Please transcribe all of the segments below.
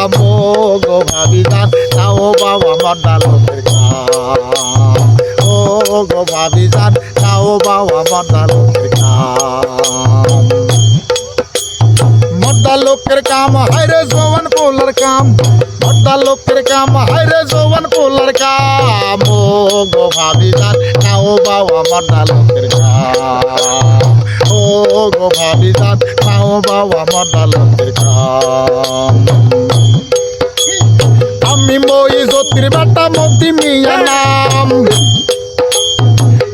কাম ও গো ভাবি যান নাও বাবা মর্দা লোকের কাম ও গো ভাবি যান নাও বাবা মর্দা লোকের কাম মর্দা লোকের কাম হায়রে জোয়ান পোলার কাম। মর্দা লোকের কাম হায়রে জোয়ান পোলার কাম। ও গো ভাবি যান নাও বাবা মর্দা লোকের কাম ও গো ভাবি যান নাও বাবা মর্দা লোকের কাম জ্যোতির বেটা মতি মিয়া নাম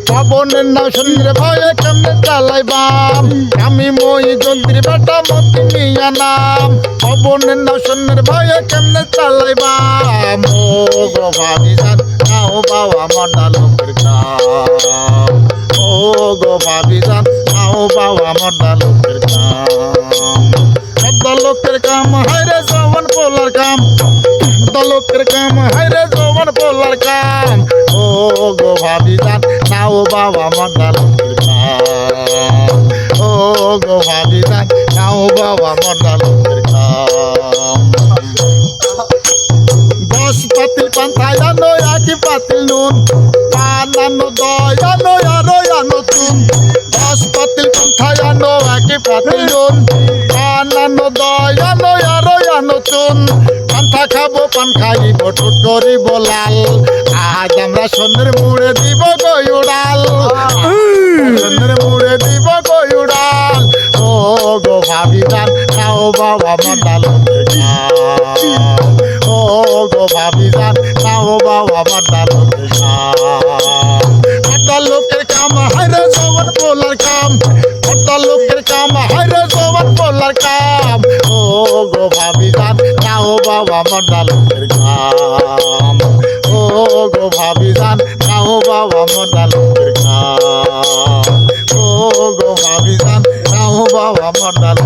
পাবনের নাম শুনলে ভয়ে কেমনে চালাইবাম। আমি মই জ্যোতির বেটা মতি মিয়া নাম পাবনের নাম শুনলে ভয়ে কেমনে চালাইবাম। ও গো ভাবি যান নাও বাবা, মন্ডা লোকের কাম। ও গো ভাবি যান নাও বাবা, মন্ডা লোকের কাম। সদ্দা লোকের কাম হায়রে লোকের কাম। হায়রে জওয়ান পোলার কাম। ও গো ভাবি যান নাও বাবা মন্ডা লোকের কাম। ও গো ভাবি যান নাও বাবা মন্ডা লোকের কাম। দশ পাতিল পান্থায় আনো একই পাতিল নুন। পানানো দয়ানো আরও আনো তুন দশ পাতিল পান্থায় আনো একই পাতিল নুন। পানানো দয়ানো আরও আনো তুন পান্থা খাব পান খাইব টুট করিব লাল। আজ আমরা সোনের মুড়ে দিব গই উড়াল সোনের মুড়ে দিব গই উড়াল ও গো ভাবি যান নাও বাবা মাতাল ও গো ভাবি যান নাও বাবা মাতাল মাতাল লোকের কাম হাইরে জওয়ান পোলার কাম। মাতাল লোকের কাম হাইরে জওয়ান পোলার কাম। নাও বাবা মাতাল লোকের কাম ও গো ভাবি যান নাও বাবা আমার লোকের কাম ও গো ভাবি যান নাও বাবা মাতাল